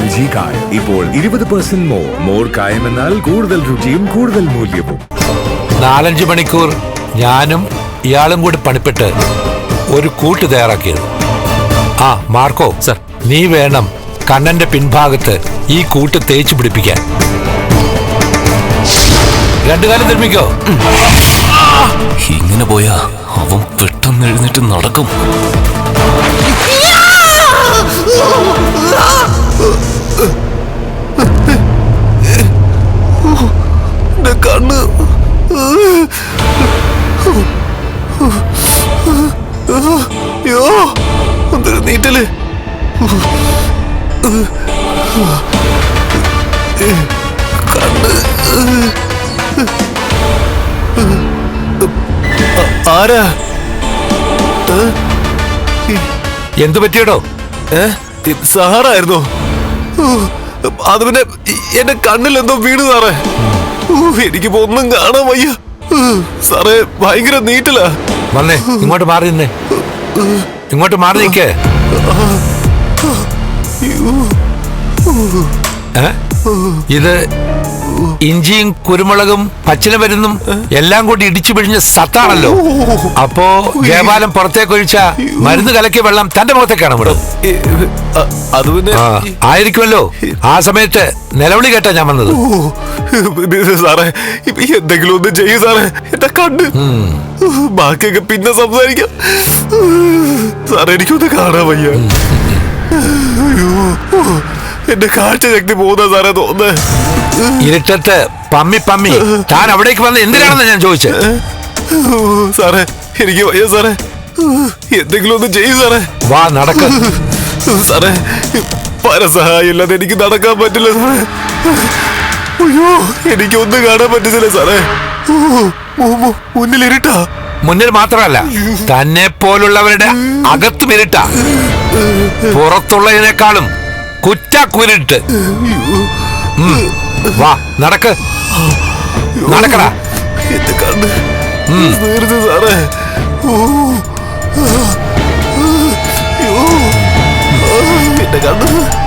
L G കായം. ഇപ്പോൾ ഇരുപത് പെർസെന്റ് മോർ മോർ കായം എന്നാൽ കൂടുതൽ രുചിയും കൂടുതൽ മൂല്യവും. നാലഞ്ച് മണിക്കൂർ ഞാനും ഇയാളും കൂടി പണിപ്പെട്ട് ഒരു കൂട്ട് തയ്യാറാക്കിയത്. ആ മാർക്കോ സർ. നീ വേണം കണ്ണന്റെ പിൻഭാഗത്ത് ഈ കൂട്ട് തേച്ച് പിടിപ്പിക്കാൻ. രണ്ടു കാലം നിർമ്മിക്കോ. ഇങ്ങനെ പോയാ അവൻ പെട്ടെന്ന് എഴുന്നേറ്റ് നടക്കും കണ്ണ് യോ എന്തൊരു നീറ്റൽ. കണ്ണ്. ആരാ? എന്തു പറ്റിയടോ? സഹാറായിരുന്നു. അത് പിന്നെ എന്റെ കണ്ണിൽ എന്തോ വീണ് സാറേ. എനിക്കിപ്പോ ഒന്നും കാണാൻ വയ്യ. സാറേ ഭയങ്കര നീറ്റലാ. വന്നേ ഇങ്ങോട്ട് മാറി നിന്നേ. ഇങ്ങോട്ട് മാറി നിൽക്കേ? ഇത് ഇഞ്ചിയും കുരുമുളകും പച്ചിലമരുന്നും എല്ലാം കൂടി ഇടിച്ചു പിഴിഞ്ഞ സത്താണല്ലോ. അപ്പോ ജയപാലം പുറത്തേക്ക് ഒഴിച്ച മരുന്ന് കലക്കിയ വെള്ളം തന്റെ മുഖത്തേക്കാണ് വിടും ആയിരിക്കുമല്ലോ. ആ സമയത്ത് നിലവിളി കേട്ടാ ഞാൻ വന്നത്. സാറേ എന്തെങ്കിലും ഒന്ന് ചെയ്യൂ സാറേ എന്റെ കണ്ട് ബാക്കിയൊക്കെ പിന്നെ സംസാരിക്കാം. സാറേ എനിക്കൊന്ന് കാണാൻ വയ്യ. അയ്യോ. എന്റെ കാഴ്ച ശക്തി പോകുന്ന സാറേ തോന്നുന്നത് ഇരുട്ടത്ത് പമ്മി പമ്മി. താൻ അവിടേക്ക് വന്ന് എന്തിനാണെന്ന് ഞാൻ ചോദിച്ചത് സാറേ എനിക്ക് വയ്യ സാറേ. എന്തെങ്കിലും ഒന്ന് ചെയ്യൂ സാറേ. വാ നടക്ക. സാറേ പരസഹായം ഇല്ലാതെ എനിക്ക് നടക്കാൻ പറ്റില്ല സാറേ. അയ്യോ എനിക്കൊന്നും കാണാൻ പറ്റുന്നില്ല സാറേ. മുന്നിൽ ഇരുട്ടാ. മുന്നിൽ മാത്രമല്ല തന്നെ പോലുള്ളവരുടെ അകത്തും ഇരുട്ടാ. പുറത്തുള്ളതിനേക്കാളും കുറ്റാക്കുരുട്ട് ഉം. വാ നടക്ക്. നടക്കടാ. തീർന്നു സാറേ. എന്റെ കണ്ണ്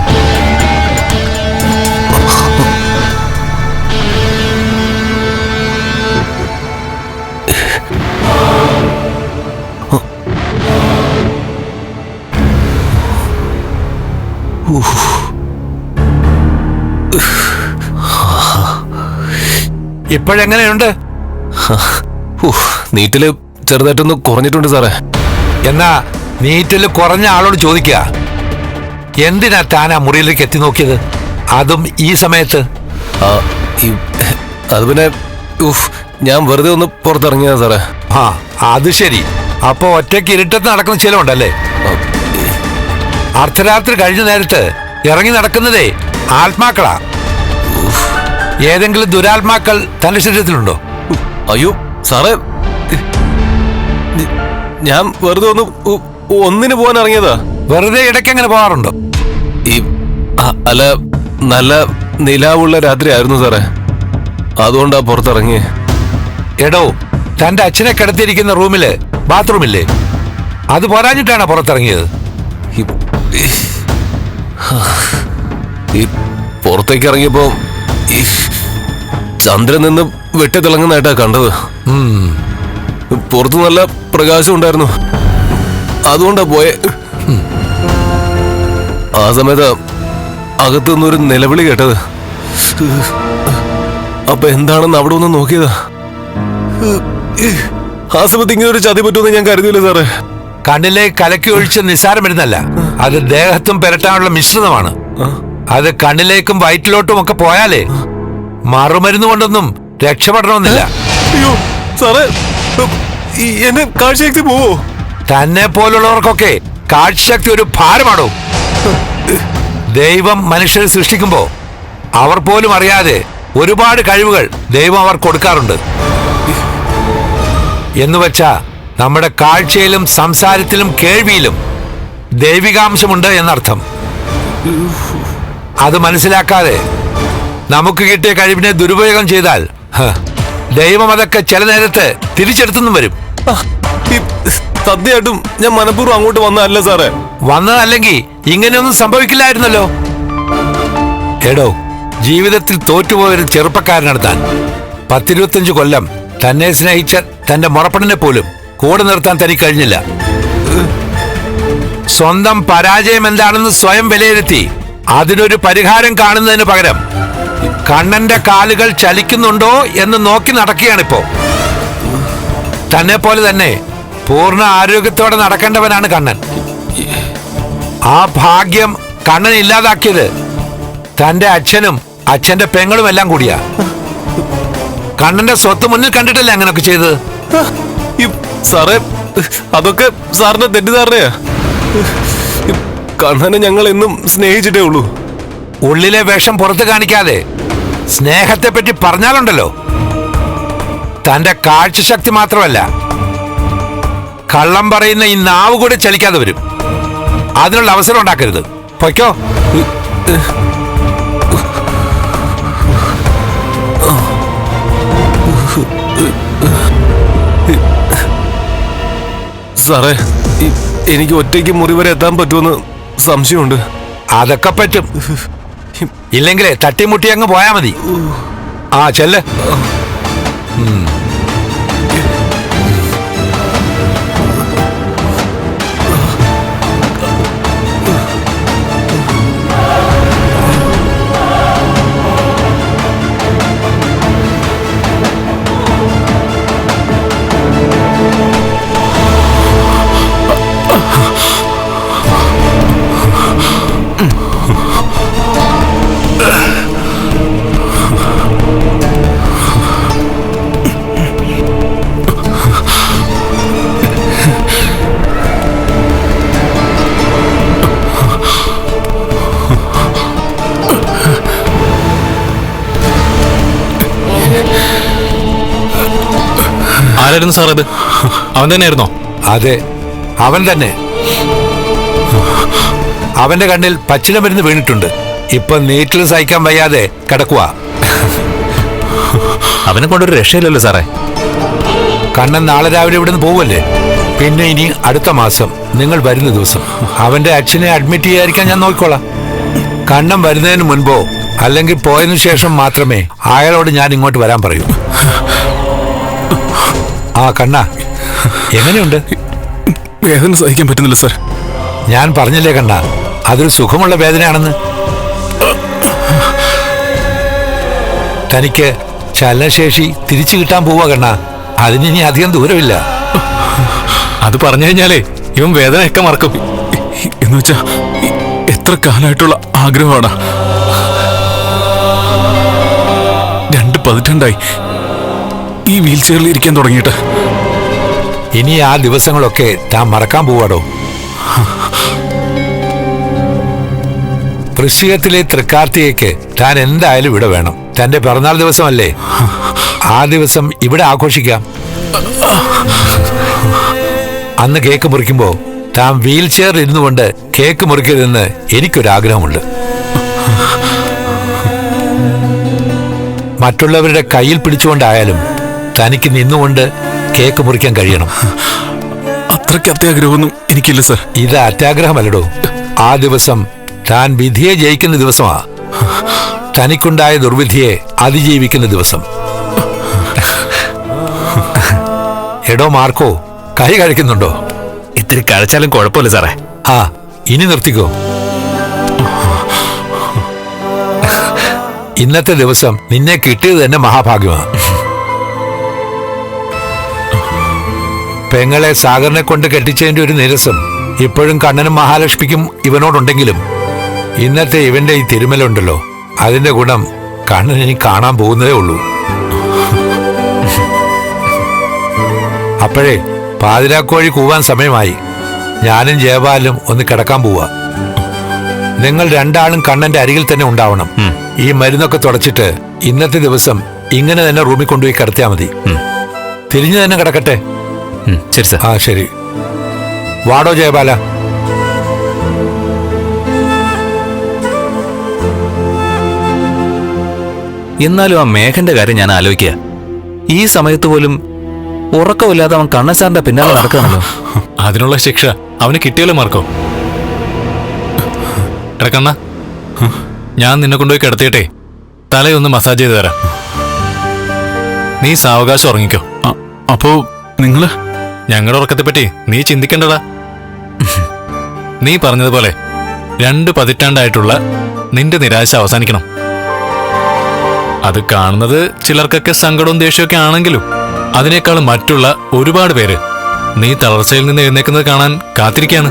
ഇപ്പോഴെങ്ങനെയുണ്ട്? നീറ്റിൽ ചെറുതായിട്ടൊന്ന് കുറഞ്ഞിട്ടുണ്ട് സാറേ. എന്നാ നീറ്റിൽ കുറഞ്ഞ ആളോട് ചോദിക്കുക എന്തിനാ താൻ ആ മുറിയിലേക്ക് എത്തി നോക്കിയത്? അതും ഈ സമയത്ത്. അത് പിന്നെ ഞാൻ വെറുതെ ഒന്ന് പുറത്തിറങ്ങിയതാ സാറേ. ആ അത് ശരി. അപ്പൊ ഒറ്റയ്ക്ക് ഇരുട്ടത്ത് നടക്കുന്ന ചിലവുണ്ടല്ലേ? അർദ്ധരാത്രി കഴിഞ്ഞ നേരത്ത് ഇറങ്ങി നടക്കുന്നതേ ആത്മാക്കളാ. ഏതെങ്കിലും ദുരാത്മാക്കൾ തന്റെ ശരീരത്തിലുണ്ടോ? അയ്യോ സാറേ ഞാൻ വെറുതെ ഒന്ന് ഒന്നിന് പോകാൻ ഇറങ്ങിയതാ. വെറുതെ ഇടയ്ക്ക് അങ്ങനെ പോകാറുണ്ടോ? ഈ അല്ല നല്ല നിലാവുള്ള രാത്രി ആയിരുന്നു സാറേ. അതുകൊണ്ടാ പുറത്തിറങ്ങി എടോ തന്റെ അച്ഛനെ കിടത്തിയിരിക്കുന്ന റൂമിൽ ബാത്റൂമില്ലേ? അത് പോരാഞ്ഞിട്ടാണ് പുറത്തിറങ്ങിയത്? ഈ പുറത്തേക്ക് ഇറങ്ങിയപ്പോ ഈ ചന്ദ്രൻ നിന്ന് വെട്ടിത്തിളങ്ങുന്നതായിട്ടാ കണ്ടത്. പുറത്ത് നല്ല പ്രകാശം ഉണ്ടായിരുന്നു. അതുകൊണ്ടാ പോയെ. ആ സമയത്ത് അകത്തു നിന്നൊരു നിലവിളി കേട്ടത്. അപ്പൊ എന്താണെന്ന് അവിടെ ഒന്ന് നോക്കിയതാ. ആ സമയത്ത് ഇങ്ങനെ ഒരു ചതി പറ്റുമെന്ന് ഞാൻ കരുതിയില്ല സാറേ. കണ്ണിലെ കലക്കി ഒഴിച്ച് നിസാരം വരുന്നല്ല അത് ദേഹത്തും പെരട്ടാനുള്ള മിശ്രിതമാണ്. അത് കണ്ണിലേക്കും വയറ്റിലോട്ടും ഒക്കെ പോയാലേ മറുമരുന്ന് കൊണ്ടൊന്നും രക്ഷപ്പെടണമെന്നില്ല. അയ്യോ സാറേ ഈ എന്നെ കാഴ്ചശക്തി പോവോ? തന്നെ പോലുള്ളവർക്കൊക്കെ കാഴ്ചശക്തി ഒരു ഭാരമാണോ? ദൈവം മനുഷ്യരെ സൃഷ്ടിക്കുമ്പോ അവർ പോലും അറിയാതെ ഒരുപാട് കഴിവുകൾ ദൈവം അവർ കൊടുക്കാറുണ്ട്. എന്ന് വെച്ചാ നമ്മുടെ കാഴ്ചയിലും സംസാരത്തിലും കേൾവിയിലും ദൈവികാംശമുണ്ട് എന്നർത്ഥം. അത് മനസ്സിലാക്കാതെ നമുക്ക് കിട്ടിയ കഴിവിനെ ദുരുപയോഗം ചെയ്താൽ ദൈവം അതൊക്കെ ചില നേരത്ത് തിരിച്ചെടുത്തെന്നും വരും. സദ്യയായിട്ടും ഞാൻ മനഃപൂർവം അങ്ങോട്ട് വന്നതല്ല സാറേ. വന്നതല്ലെങ്കിൽ ഇങ്ങനെയൊന്നും സംഭവിക്കില്ലായിരുന്നല്ലോ. എടോ ജീവിതത്തിൽ തോറ്റുപോയൊരു ചെറുപ്പക്കാരനാണ് താൻ. പത്തിരുപത്തഞ്ച് കൊല്ലം തന്നെ സ്നേഹിച്ച തന്റെ മുറപ്പണിനെ പോലും കൂടെ നിർത്താൻ തനിക്ക് കഴിഞ്ഞില്ല. സ്വന്തം പരാജയം എന്താണെന്ന് സ്വയം വിലയിരുത്തി അതിനൊരു പരിഹാരം കാണുന്നതിന് പകരം കണ്ണന്റെ കാലുകൾ ചലിക്കുന്നുണ്ടോ എന്ന് നോക്കി നടക്കുകയാണിപ്പോ. തന്നെ പോലെ തന്നെ പൂർണ ആരോഗ്യത്തോടെ നടക്കേണ്ടവനാണ് കണ്ണൻ. ആ ഭാഗ്യം കണ്ണൻ ഇല്ലാതാക്കിയത് തന്റെ അച്ഛനും അച്ഛന്റെ പെങ്ങളും എല്ലാം കൂടിയാ. കണ്ണന്റെ സ്വത്ത് മുന്നിൽ കണ്ടിട്ടല്ലേ അങ്ങനൊക്കെ ചെയ്തത്? സാറേ അതൊക്കെ സാറിന്റെ തെറ്റിദ്ധാരണയാ. കണ്ണനെ ഞങ്ങൾ എന്നും സ്നേഹിച്ചിട്ടേ ഉള്ളൂ. ഉള്ളിലെ വേഷം പുറത്ത് കാണിക്കാതെ സ്നേഹത്തെ പറ്റി പറഞ്ഞാലുണ്ടല്ലോ. തന്റെ കാഴ്ചശക്തി മാത്രമല്ല കള്ളം പറയുന്ന ഈ നാവ് കൂടി ചലിക്കാതെ വരും. അതിനുള്ള അവസരം ഉണ്ടാക്കരുത്. പൊയ്ക്കോ. സാറേ എനിക്ക് ഒറ്റയ്ക്ക് മുറി വരെ എത്താൻ പറ്റുമെന്ന് സംശയമുണ്ട്. അതൊക്കെ പറ്റും. ഇല്ലെങ്കിലേ തട്ടിമുട്ടി അങ്ങ് പോയാ മതി. ആ ചെല്ല്. ആരായിരുന്നു സാർ അത്? അവൻ തന്നെയായിരുന്നോ? അതെ അവൻ തന്നെ. അവന്റെ കണ്ണിൽ പച്ചില മരുന്ന് വീണിട്ടുണ്ട്. ഇപ്പൊ നീറ്റിൽ സഹിക്കാൻ വയ്യാതെ കിടക്കുക അവനെ കൊണ്ടൊരു രക്ഷയില്ലല്ലോ സാറേ. കണ്ണൻ നാളെ രാവിലെ ഇവിടുന്ന് പോവല്ലേ? പിന്നെ ഇനി അടുത്ത മാസം നിങ്ങൾ വരുന്ന ദിവസം. അവന്റെ അച്ഛനെ അഡ്മിറ്റ് ചെയ്യാതിരിക്കാൻ ഞാൻ നോക്കിക്കോളാം. കണ്ണം വരുന്നതിന് മുൻപോ അല്ലെങ്കിൽ പോയതിനു ശേഷം മാത്രമേ അയാളോട് ഞാൻ ഇങ്ങോട്ട് വരാൻ പറയൂ. ആ കണ്ണ. എങ്ങനെയുണ്ട്? വേദന സഹിക്കാൻ പറ്റുന്നില്ല സാർ. ഞാൻ പറഞ്ഞില്ലേ കണ്ണ. അതൊരു സുഖമുള്ള വേദനയാണെന്ന്. തനിക്ക് ചലനശേഷി തിരിച്ചു കിട്ടാൻ പോവാ കണ്ണ. അതിന് ഇനി അധികം ദൂരമില്ല. അത് പറഞ്ഞു കഴിഞ്ഞാലേ ഇവൻ വേദനയൊക്കെ മറക്കും. എന്ന് വെച്ചാ എത്ര കാലമായിട്ടുള്ള ആഗ്രഹമാണ്. രണ്ട് പതിറ്റാണ്ടായി. ഈ വീൽ ചെയറിൽ ഇരിക്കാൻ തുടങ്ങിയിട്ട്. ഇനി ആ ദിവസങ്ങളൊക്കെ താൻ മറക്കാൻ പോവാടോ? വൃശ്ചികത്തിലെ തൃക്കാർത്തികയ്ക്ക് താൻ എന്തായാലും ഇവിടെ വേണം. തന്റെ പിറന്നാൾ ദിവസമല്ലേ? ആ ദിവസം ഇവിടെ ആഘോഷിക്കാം. അന്ന് കേക്ക് മുറിക്കുമ്പോ താൻ വീൽ ചെയറിൽ ഇരുന്നു കൊണ്ട് കേക്ക് മുറിക്കരുതെന്ന് എനിക്കൊരാഗ്രഹമുണ്ട്. മറ്റുള്ളവരുടെ കയ്യിൽ പിടിച്ചുകൊണ്ടായാലും തനിക്ക് നിന്നുകൊണ്ട് കേക്ക് മുറിക്കാൻ കഴിയണം. അത്രയ്ക്ക് അത്യാഗ്രഹമൊന്നും എനിക്കില്ല സർ. ഇത് അത്യാഗ്രഹമല്ലടോ. ആ ദിവസം താൻ വിധിയെ ജയിക്കുന്ന ദിവസമാ. തനിക്കുണ്ടായ ദുർവിധിയെ അതിജീവിക്കുന്ന ദിവസം. എടോ മാർക്കോ കൈ കഴിക്കുന്നുണ്ടോ ഇത്തിരി കഴിച്ചാലും കുഴപ്പമില്ല സാറേ. ആ ഇനി നിർത്തിക്കോ. ഇന്നത്തെ ദിവസം നിന്നെ കിട്ടിയത് തന്നെ മഹാഭാഗ്യമാണ് പെങ്ങളെ സാഗറിനെ കൊണ്ട് കെട്ടിച്ചതിന്റെ ഒരു നിരസം ഇപ്പോഴും കണ്ണനും മഹാലക്ഷ്മിക്കും ഇവനോടുണ്ടെങ്കിലും ഇന്നത്തെ ഇവന്റെ ഈ തിരുമലുണ്ടല്ലോ അതിന്റെ ഗുണം കണ്ണൻ ഇനി കാണാൻ പോകുന്നതേ ഉള്ളൂ. അപ്പോഴേ പാതിരാക്കോഴി കൂവാൻ സമയമായി. ഞാനും ജയപാലും ഒന്ന് കിടക്കാൻ പോവാ. നിങ്ങൾ രണ്ടാളും കണ്ണന്റെ അരികിൽ തന്നെ ഉണ്ടാവണം. ഈ മരുന്നൊക്കെ തുടച്ചിട്ട് ഇന്നത്തെ ദിവസം ഇങ്ങനെ തന്നെ റൂമിൽ കൊണ്ടുപോയി കിടത്തിയാൽ മതി. തിരിഞ്ഞു തന്നെ കിടക്കട്ടെ. ശരി സാർ. ആ ശരി. വാടോ ജയബാല. എന്നാലും ആ മേഘന്റെ കാര്യം ഞാൻ ആലോചിക്കുക. ഈ സമയത്ത് പോലും ഉറക്കമില്ലാതെ അവൻ കണ്ണൻ സാറിന്റെ പിന്നാലെ നടക്കുകയാണല്ലോ. അതിനുള്ള ശിക്ഷ അവന് കിട്ടിയല്ലോ മാർക്കോ. ഇടക്കണ്ണ ഞാൻ നിന്നെ കൊണ്ടുപോയി കിടത്തിയിട്ടേ. തലയൊന്ന് മസാജ് ചെയ്തു തരാം. നീ സാവകാശം ഉറങ്ങിക്കോ. അപ്പോ നിങ്ങൾ? ഞങ്ങളുടെ ഉറക്കത്തെപ്പറ്റി നീ ചിന്തിക്കണ്ടടാ നീ പറഞ്ഞതുപോലെ രണ്ട് പതിറ്റാണ്ടായിട്ടുള്ള നിന്റെ നിരാശ അവസാനിക്കണം. അത് കാണുന്നത് ചിലർക്കൊക്കെ സങ്കടവും ദേഷ്യമൊക്കെ ആണെങ്കിലും അതിനേക്കാൾ മറ്റുള്ള ഒരുപാട് പേര് നീ തളർച്ചയിൽ നിന്ന് എഴുന്നേക്കുന്നത് കാണാൻ കാത്തിരിക്കാണ്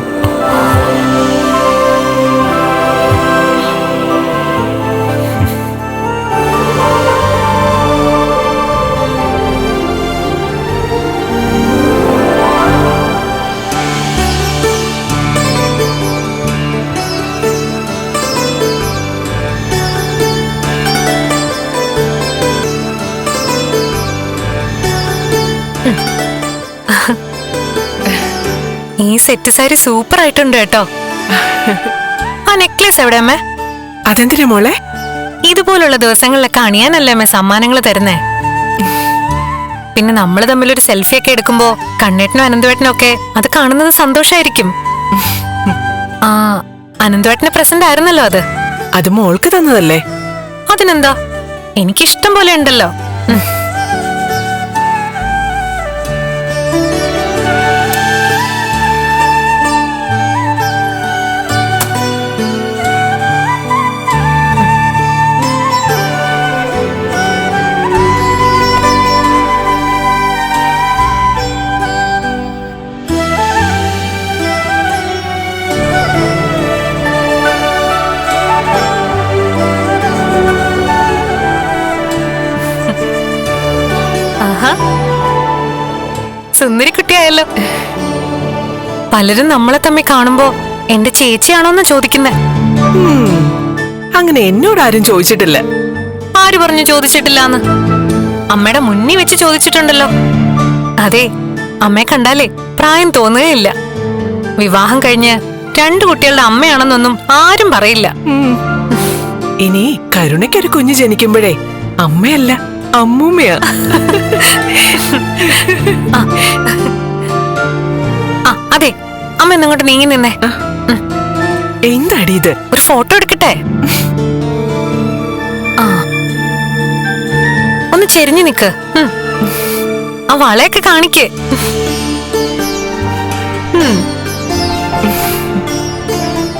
സെറ്റ് സാരി സൂപ്പർ ആയിട്ടുണ്ട് കേട്ടോ. ആ നെക്ലേസ് എവിടെ അമ്മേ? അതെന്തിനാ മോളെ? ഇതുപോലുള്ള ദിവസങ്ങളിലൊക്കെ അണിയാനല്ലേ അമ്മ സമ്മാനങ്ങൾ തരുന്നേ? പിന്നെ നമ്മൾ തമ്മിൽ ഒരു സെൽഫി ഒക്കെ എടുക്കുമ്പോ കണ്ണേട്ടനും അനന്തവേട്ടനും ഒക്കെ അത് കാണുന്നത് സന്തോഷായിരിക്കും. ആ അനന്തവേട്ടന് പ്രസന്റ് ആയിരുന്നല്ലോ അത്. അത് മോൾക്ക് തന്നതല്ലേ? അതിനെന്താ? എനിക്കിഷ്ടം പോലെ ഉണ്ടല്ലോ. സുന്ദരി കുട്ടിയായല്ലോ പലരും നമ്മളെ തമ്മിൽ കാണുമ്പോ എന്റെ ചേച്ചിയാണോന്ന് ചോദിക്കുന്നേ. അങ്ങനെ എന്നോട് ആരും ചോദിച്ചിട്ടില്ല. ആര് പറഞ്ഞു ചോദിച്ചിട്ടില്ലാന്ന്? അമ്മയുടെ മുന്നിൽ വെച്ച് ചോദിച്ചിട്ടുണ്ടല്ലോ. അതെ അമ്മയെ കണ്ടാലേ പ്രായം തോന്നുകയില്ല. വിവാഹം കഴിഞ്ഞ് രണ്ടു കുട്ടികളുടെ അമ്മയാണെന്നൊന്നും ആരും പറയില്ല. ഇനി കരുണയ്ക്കൊരു കുഞ്ഞ് ജനിക്കുമ്പോഴേ അമ്മയല്ല അമ്മൂമ്മയാ. ആ. അതെ. അമ്മ എന്നങ്ങോട്ട് നീങ്ങി നിന്നേ. എന്താടി ഇത്? ഒരു ഫോട്ടോ എടുക്കട്ടെ? ആ. ഒന്ന് ചെരിഞ്ഞു നിക്ക്. ആ വളയൊക്കെ കാണിക്ക്.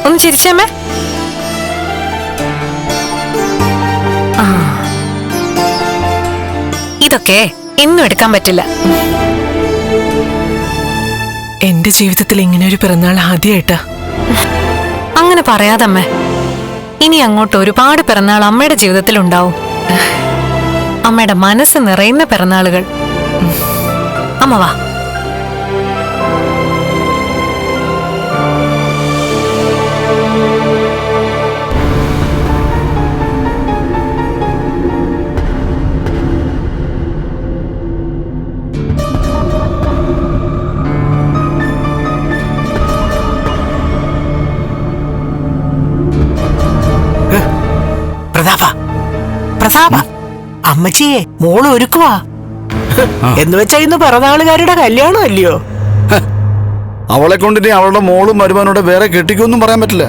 ഒന്ന് ചിരിച്ചമ്മേ ഇതൊക്കെ എന്നും എടുക്കാൻ പറ്റില്ല. എന്റെ ജീവിതത്തിൽ ഇങ്ങനെ ഒരു പിറന്നാൾ ആദ്യമായിട്ടാ അങ്ങനെ പറയാതമ്മേ. ഇനി അങ്ങോട്ട് ഒരുപാട് പിറന്നാൾ അമ്മയുടെ ജീവിതത്തിൽ ഉണ്ടാവും. അമ്മയുടെ മനസ്സ് നിറയുന്ന പിറന്നാളുകൾ. അമ്മ വാ. അമ്മച്ചിയെ മോൾ ഒരുക്കുവാ. എന്ന് വെച്ചാ ഇന്ന് പിറന്നാളുകാരുടെ കല്യാണം അല്ലയോ അവളെ കൊണ്ടിട്ട് അവളുടെ മോളും മരുമാനോടെ വേറെ കെട്ടിക്കൊന്നും പറയാൻ പറ്റില്ല.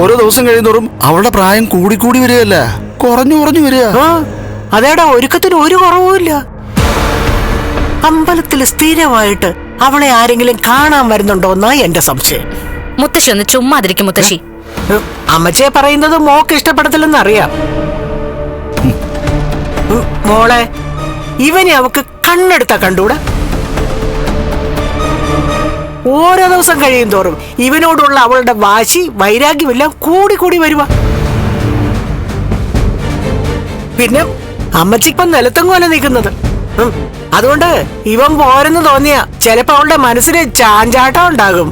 ഓരോ ദിവസം കഴിയുന്നോറും അവളുടെ പ്രായം കൂടിക്കൂടി വരികയല്ല? കുറഞ്ഞു കുറഞ്ഞു വരിക. അതേടാ ഒരുക്കത്തിന് ഒരു കുറവുമില്ല അമ്പലത്തിൽ സ്ഥിരമായിട്ട് അവളെ ആരെങ്കിലും കാണാൻ വരുന്നുണ്ടോ എന്നാ എന്റെ സംശയം. മുത്തശ്ശി ഒന്ന് ചുമ്മാതിരിക്കും മുത്തശ്ശി. അമ്മച്ചെ പറയുന്നത് മോക്ക് ഇഷ്ടപ്പെടത്തില്ലെന്ന് അറിയാം ഉം, മോളെ ഇവനെ അവക്ക് കണ്ണെടുത്താ കണ്ടൂടാ. ഓരോ ദിവസം കഴിയും തോറും ഇവനോടുള്ള അവളുടെ വാശി വൈരാഗ്യമെല്ലാം കൂടി കൂടി വരുക പിന്നെ അമ്മച്ചിപ്പം നിലത്തും പോലെ നിൽക്കുന്നത്? അതുകൊണ്ട് ഇവൻ പോരെന്ന് തോന്നിയ ചിലപ്പോ അവളുടെ മനസ്സിന് ചാഞ്ചാട്ടം ഉണ്ടാകും.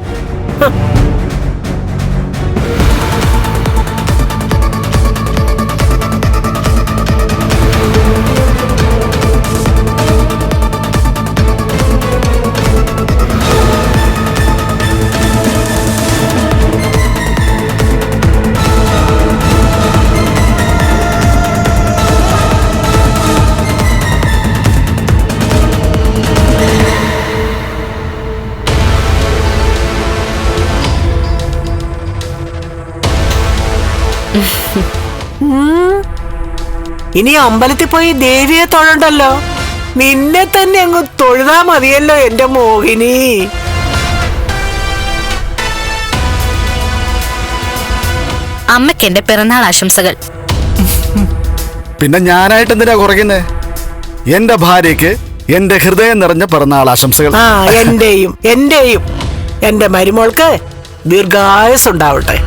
ഇനി അമ്പലത്തിൽ പോയി ദേവിയെ തൊഴണ്ടല്ലോ? നിന്നെ തന്നെ അങ്ങ് തൊഴുതാ മതിയല്ലോ എന്റെ മോഹിനി. അമ്മയ്ക്ക് എന്റെ പിറന്നാൾ ആശംസകൾ. പിന്നെ ഞാനായിട്ട് എന്തിനാ കുറയ്ക്കുന്നേ? എന്റെ ഭാര്യയ്ക്ക് എന്റെ ഹൃദയം നിറഞ്ഞ പിറന്നാൾ ആശംസകൾ. ആ എന്റെയും എന്റെയും. എന്റെ മരുമോൾക്ക് ദീർഘായുസുണ്ടാവട്ടെ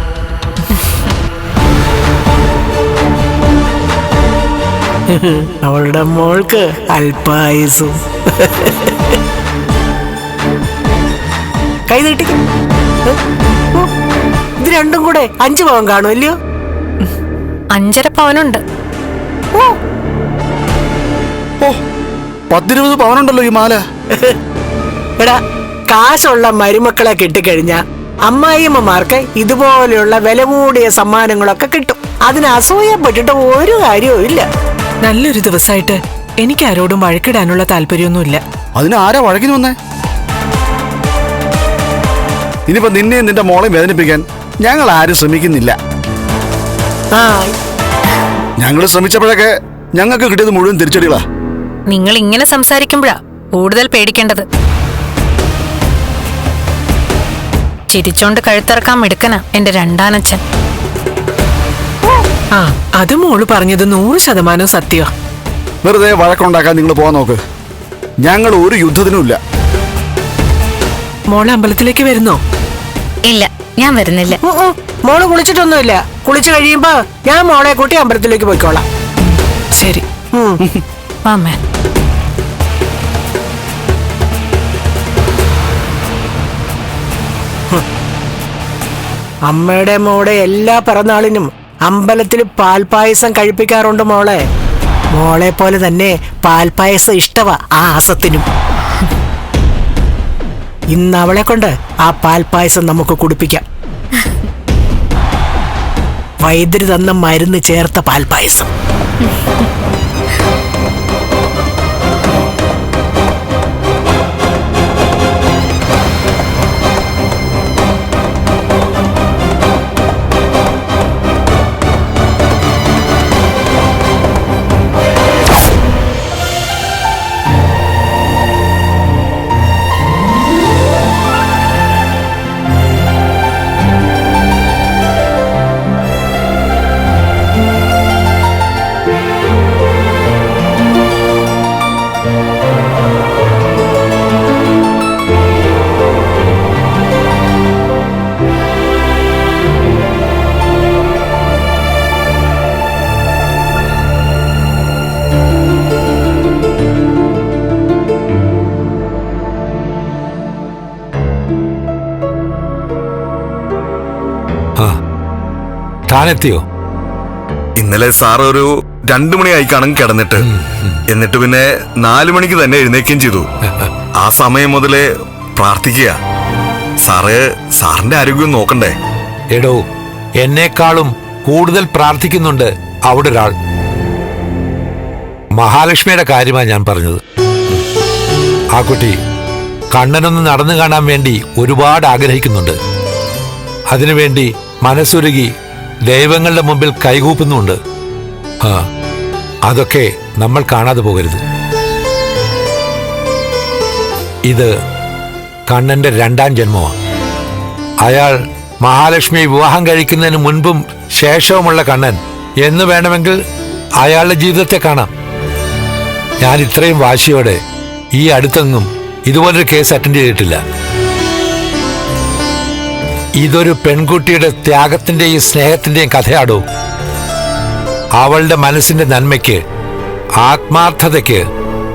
അവളുടെ മോൾക്ക് അല്പായുസും കൈ നീട്ടി. ഓ, ഇത് രണ്ടും കൂടെ അഞ്ചു പവൻ കാണുമല്ലയോ അഞ്ചര പവനുണ്ട്. ഓ. പത്തിരുപത് പവനുണ്ടല്ലോ ഈ മാല. എടാ കാശുള്ള മരുമക്കളെ കിട്ടിക്കഴിഞ്ഞ അമ്മായിയമ്മമാർക്ക് ഇതുപോലെയുള്ള വില കൂടിയ സമ്മാനങ്ങളൊക്കെ കിട്ടും. അതിന് അസൂയപ്പെട്ടിട്ട് ഒരു കാര്യവും ഇല്ല നല്ലൊരു ദിവസമായിട്ട് എനിക്ക് ആരോടും വഴക്കിടാനുള്ള താല്പര്യമൊന്നുമില്ല. അതിന് ആരാ വഴക്കിന് വന്നേ? ഇനിയിപ്പോ നിന്നെയും നിന്റെ മോളെയും വേദനിപ്പിക്കാൻ ഞങ്ങൾ ആരും ശ്രമിക്കുന്നില്ല. ആ. ഞങ്ങൾ ശ്രമിച്ചപ്പോഴൊക്കെ ഞങ്ങൾക്ക് കിട്ടിയത് മുഴുവൻ തിരിച്ചടികളാ. നിങ്ങൾ ഇങ്ങനെ സംസാരിക്കുമ്പോഴാ കൂടുതൽ പേടിക്കേണ്ടത്. ചിരിച്ചോണ്ട് കഴുത്തിറക്കാൻ മിടുക്കനാ എന്റെ രണ്ടാനച്ഛൻ. ആ അത് മോൾ പറഞ്ഞത് നൂറ് ശതമാനം സത്യമാ വെറുതെ വഴക്കുണ്ടാക്കാൻ നിങ്ങൾ പോവാൻ നോക്ക്. ഞങ്ങൾ ഒരു യുദ്ധത്തിനും ഇല്ല. മോൾ അമ്പലത്തിലേക്ക് വരുന്നോ? ഇല്ല ഞാൻ വരുന്നില്ല. മോൾ കുളിച്ചിട്ടൊന്നുമില്ല. കുളിച്ചു കഴിയുമ്പോ ഞാൻ മോളെ കൂട്ടി അമ്പലത്തിലേക്ക് പോയിക്കോളാം. ശരി. വാമേ അമ്മയുടെ മോടെ എല്ലാ പിറന്നാളിനും അമ്പലത്തിൽ പാൽപായസം കഴിപ്പിക്കാറുണ്ട് മോളെ. മോളെ പോലെ തന്നെ പാൽപായസം ഇഷ്ടവ ആ ആസത്തിനും. ഇന്ന് അവളെ കൊണ്ട് ആ പാൽപായസം നമുക്ക് കുടിപ്പിക്കാം. വൈദ്യുതി തന്ന മരുന്ന് ചേർത്ത പാൽപായസം. താനെത്തിയോ ഇന്നലെ സാർ ഒരു രണ്ടു മണിയായി കാണും കിടന്നിട്ട് എന്നിട്ട് പിന്നെ നാലു മണിക്ക് തന്നെ എഴുന്നേക്കുകയും ചെയ്തു. ആ സമയം മുതലേ പ്രാർത്ഥിക്കുക സാറ് സാറിന്റെ ആരോഗ്യം നോക്കണ്ടേ? എടോ എന്നെക്കാളും കൂടുതൽ പ്രാർത്ഥിക്കുന്നുണ്ട് അവിടെ ഒരാൾ. മഹാലക്ഷ്മിയുടെ കാര്യമാണ് ഞാൻ പറഞ്ഞത്. ആ കുട്ടി കണ്ണനൊന്ന് നടന്നു കാണാൻ വേണ്ടി ഒരുപാട് ആഗ്രഹിക്കുന്നുണ്ട്. അതിനുവേണ്ടി മനസ്സുരുകി ദൈവങ്ങളുടെ മുമ്പിൽ കൈകൂപ്പുന്നുണ്ട്. ആ അതൊക്കെ നമ്മൾ കാണാതെ പോകരുത്. ഇത് കണ്ണന്റെ രണ്ടാം ജന്മമാണ് അയാൾ മഹാലക്ഷ്മി വിവാഹം കഴിക്കുന്നതിന് മുൻപും ശേഷവുമുള്ള കണ്ണൻ. എന്ന് വേണമെങ്കിൽ അയാളുടെ ജീവിതത്തെ കാണാം. ഞാൻ ഇത്രയും വാശിയോടെ ഈ അടുത്തെങ്ങും ഇതുപോലൊരു കേസ് അറ്റൻഡ് ചെയ്തിട്ടില്ല. ഇതൊരു പെൺകുട്ടിയുടെ ത്യാഗത്തിന്റെയും സ്നേഹത്തിന്റെയും കഥയാടോ. അവളുടെ മനസ്സിന്റെ നന്മയ്ക്ക് ആത്മാർത്ഥതയ്ക്ക്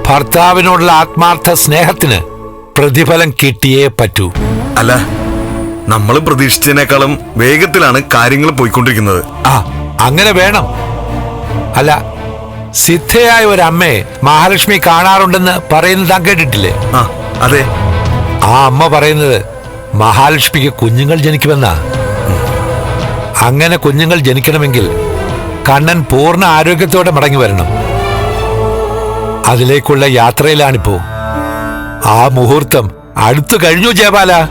ഭർത്താവിനോടുള്ള ആത്മാർത്ഥ സ്നേഹത്തിന് പ്രതിഫലം കിട്ടിയേ പറ്റൂ. അല്ല നമ്മൾ പ്രതീക്ഷിച്ചതിനേക്കാളും വേഗത്തിലാണ് കാര്യങ്ങൾ പോയിക്കൊണ്ടിരിക്കുന്നത്. ആ അങ്ങനെ വേണം. അല്ല സിദ്ധയായ ഒരു അമ്മയെ മഹാലക്ഷ്മി കാണാറുണ്ടെന്ന് പറയുന്നത് താൻ കേട്ടിട്ടില്ലേ? ആ അതെ. ആ അമ്മ പറയുന്നത് മഹാലക്ഷ്മിക്ക് കുഞ്ഞുങ്ങൾ ജനിക്കുമെന്ന. അങ്ങനെ കുഞ്ഞുങ്ങൾ ജനിക്കണമെങ്കിൽ കണ്ണൻ പൂർണ ആരോഗ്യത്തോടെ മടങ്ങി വരണം. അതിലേക്കുള്ള യാത്രയിലാണിപ്പോ. ആ മുഹൂർത്തം അടുത്തു കഴിഞ്ഞു ജയപാല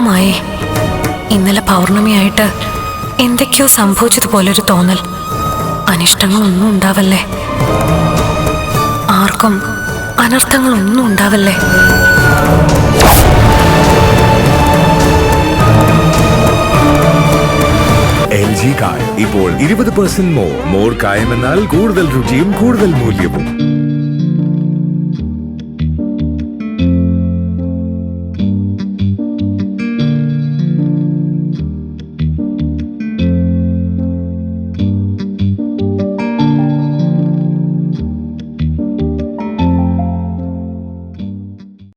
മഹാമായേ ഇന്നലെ പൗർണമിയായിട്ട് എന്തൊക്കെയോ സംഭവിച്ചതുപോലൊരു തോന്നൽ. അനിഷ്ടങ്ങളൊന്നും ഉണ്ടാവല്ലേ? ആർക്കും അനർത്ഥങ്ങളൊന്നും ഉണ്ടാവല്ലേ? ഇപ്പോൾ ഇരുപത് പെർസെന്റ് മോർ. മോർ കായം എന്നാൽ കൂടുതൽ രുചിയും കൂടുതൽ മൂല്യവും.